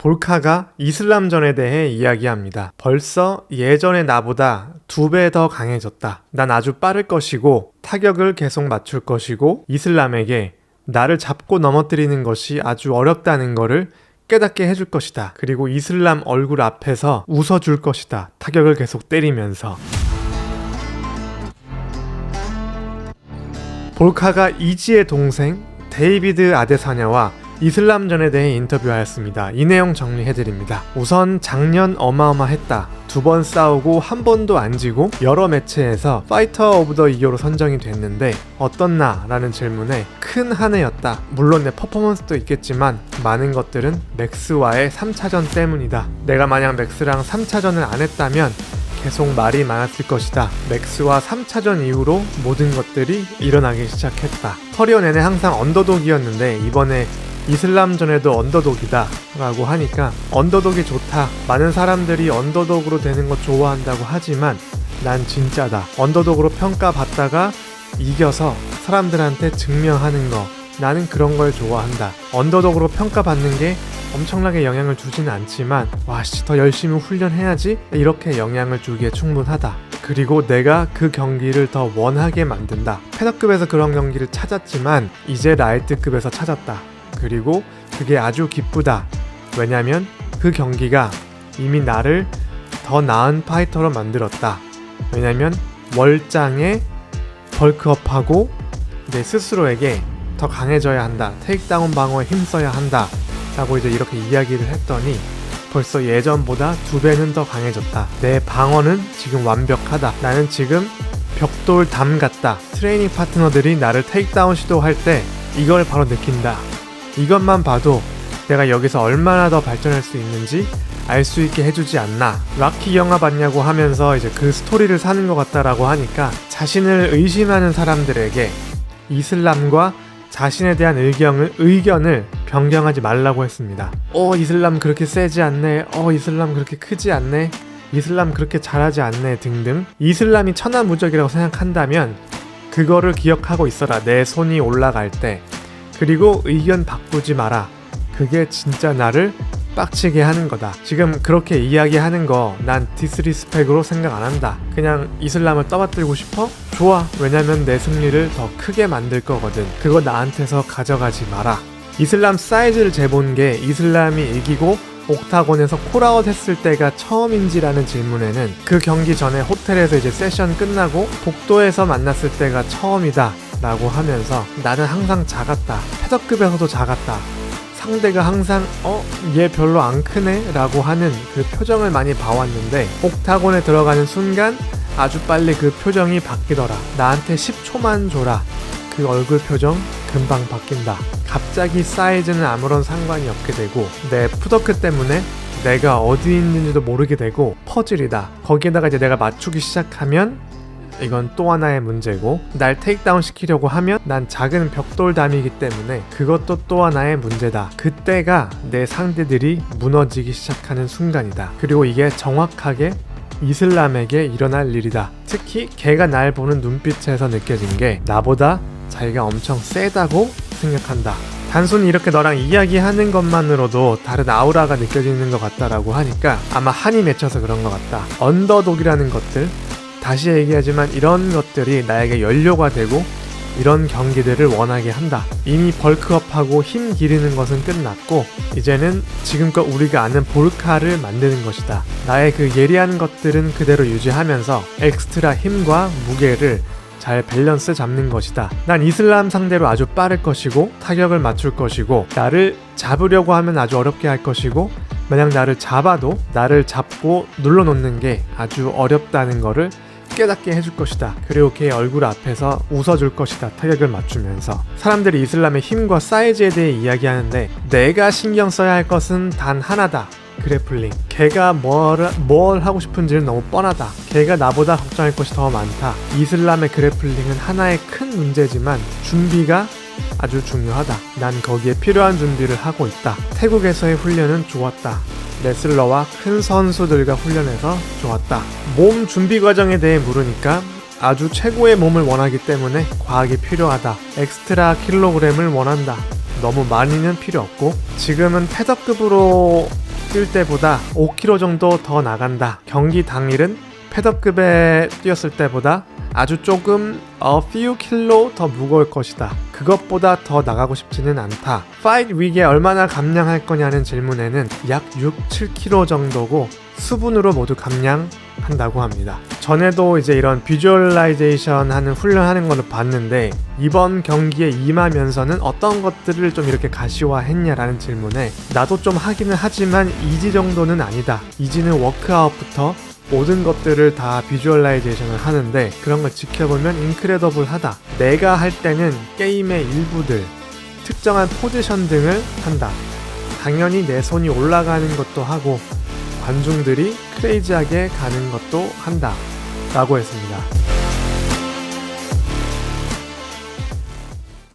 볼카가 이슬람전에 대해 이야기합니다. 벌써 예전의 나보다 두 배 더 강해졌다. 난 아주 빠를 것이고 타격을 계속 맞출 것이고 이슬람에게 나를 잡고 넘어뜨리는 것이 아주 어렵다는 것을 깨닫게 해줄 것이다. 그리고 이슬람 얼굴 앞에서 웃어줄 것이다. 타격을 계속 때리면서. 볼카가 이지의 동생 데이비드 아데사냐와 이슬람 전에 대해 인터뷰하였습니다. 이 내용 정리해드립니다. 우선 작년 어마어마했다. 두 번 싸우고 한 번도 안 지고 여러 매체에서 파이터 오브 더 이어로 선정이 됐는데 어떻나? 라는 질문에 큰 한 해였다. 물론 내 퍼포먼스도 있겠지만 많은 것들은 맥스와의 3차전 때문이다. 내가 만약 맥스랑 3차전을 안 했다면 계속 말이 많았을 것이다. 맥스와 3차전 이후로 모든 것들이 일어나기 시작했다. 커리어 내내 항상 언더독이었는데 이번에 이슬람 전에도 언더독이다 라고 하니까 언더독이 좋다. 많은 사람들이 언더독으로 되는 거 좋아한다고 하지만 난 진짜다. 언더독으로 평가받다가 이겨서 사람들한테 증명하는 거. 나는 그런 걸 좋아한다. 언더독으로 평가받는 게 엄청나게 영향을 주지는 않지만 와씨 더 열심히 훈련해야지 이렇게 영향을 주기에 충분하다. 그리고 내가 그 경기를 더 원하게 만든다. 패더급에서 그런 경기를 찾았지만 이제 라이트급에서 찾았다. 그리고 그게 아주 기쁘다. 왜냐면 그 경기가 이미 나를 더 나은 파이터로 만들었다. 왜냐면 월장에 벌크업하고 내 스스로에게 더 강해져야 한다. 테이크다운 방어에 힘써야 한다. 라고 이제 이렇게 이야기를 했더니 벌써 예전보다 두 배는 더 강해졌다. 내 방어는 지금 완벽하다. 나는 지금 벽돌 담 같다. 트레이닝 파트너들이 나를 테이크다운 시도할 때 이걸 바로 느낀다. 이것만 봐도 내가 여기서 얼마나 더 발전할 수 있는지 알 수 있게 해주지 않나. 락키 영화 봤냐고 하면서 이제 그 스토리를 사는 것 같다라고 하니까 자신을 의심하는 사람들에게 이슬람과 자신에 대한 의견을, 의견을 변경하지 말라고 했습니다. 어, 이슬람 그렇게 세지 않네. 어, 이슬람 그렇게 크지 않네. 이슬람 그렇게 잘하지 않네. 등등. 이슬람이 천하무적이라고 생각한다면 그거를 기억하고 있어라. 내 손이 올라갈 때. 그리고 의견 바꾸지 마라. 그게 진짜 나를 빡치게 하는 거다. 지금 그렇게 이야기하는 거 난 디스리스펙으로 생각 안 한다. 그냥 이슬람을 떠받들고 싶어? 좋아. 왜냐면 내 승리를 더 크게 만들 거거든. 그거 나한테서 가져가지 마라. 이슬람 사이즈를 재본 게 이슬람이 이기고 옥타곤에서 콜아웃 했을 때가 처음인지라는 질문에는 그 경기 전에 호텔에서 이제 세션 끝나고 복도에서 만났을 때가 처음이다 라고 하면서 나는 항상 작았다. 패더급에서도 작았다. 상대가 항상 어? 얘 별로 안 크네? 라고 하는 그 표정을 많이 봐왔는데 옥타곤에 들어가는 순간 아주 빨리 그 표정이 바뀌더라. 나한테 10초만 줘라. 그 얼굴 표정 금방 바뀐다. 갑자기 사이즈는 아무런 상관이 없게 되고 내 푸더크 때문에 내가 어디 있는지도 모르게 되고 퍼즐이다. 거기에다가 이제 내가 맞추기 시작하면 이건 또 하나의 문제고 날 테이크다운 시키려고 하면 난 작은 벽돌담이기 때문에 그것도 또 하나의 문제다. 그때가 내 상대들이 무너지기 시작하는 순간이다. 그리고 이게 정확하게 이슬람에게 일어날 일이다. 특히 걔가 날 보는 눈빛에서 느껴진 게 나보다 자기가 엄청 세다고 생각한다. 단순히 이렇게 너랑 이야기하는 것만으로도 다른 아우라가 느껴지는 것 같다라고 하니까 아마 한이 맺혀서 그런 것 같다. 언더독이라는 것들, 다시 얘기하지만 이런 것들이 나에게 연료가 되고 이런 경기들을 원하게 한다. 이미 벌크업하고 힘 기르는 것은 끝났고 이제는 지금껏 우리가 아는 볼카를 만드는 것이다. 나의 그 예리한 것들은 그대로 유지하면서 엑스트라 힘과 무게를 잘 밸런스 잡는 것이다. 난 이슬람 상대로 아주 빠를 것이고 타격을 맞출 것이고 나를 잡으려고 하면 아주 어렵게 할 것이고 만약 나를 잡아도 나를 잡고 눌러놓는 게 아주 어렵다는 것을 깨닫게 해줄 것이다. 그리고 걔 얼굴 앞에서 웃어줄 것이다. 타격을 맞추면서 사람들이 이슬람의 힘과 사이즈에 대해 이야기하는데 내가 신경 써야 할 것은 단 하나다. 그래플링. 걔가 뭘, 뭘 하고 싶은지는 너무 뻔하다. 걔가 나보다 걱정할 것이 더 많다. 이슬람의 그래플링은 하나의 큰 문제지만 준비가 아주 중요하다. 난 거기에 필요한 준비를 하고 있다. 태국에서의 훈련은 좋았다. 레슬러와 큰 선수들과 훈련해서 좋았다. 몸 준비 과정에 대해 물으니까 아주 최고의 몸을 원하기 때문에 과학이 필요하다. 엑스트라 킬로그램을 원한다. 너무 많이는 필요 없고 지금은 패더급으로 뛸 때보다 5kg 정도 더 나간다. 경기 당일은 패더급에 뛰었을 때보다 아주 조금 a few 킬로 더 무거울 것이다. 그것보다 더 나가고 싶지는 않다. 파이트 위기에 얼마나 감량할 거냐는 질문에는 약 6, 7kg 정도고 수분으로 모두 감량한다고 합니다. 전에도 이제 이런 비주얼라이제이션 하는 훈련하는 거를 봤는데 이번 경기에 임하면서는 어떤 것들을 좀 이렇게 가시화했냐라는 질문에 나도 좀 하기는 하지만 이지 정도는 아니다. 이지는 워크아웃부터 모든 것들을 다 비주얼라이제이션을 하는데 그런 걸 지켜보면 인크레더블하다. 내가 할 때는 게임의 일부들, 특정한 포지션 등을 한다. 당연히 내 손이 올라가는 것도 하고 관중들이 크레이지하게 가는 것도 한다. 라고 했습니다.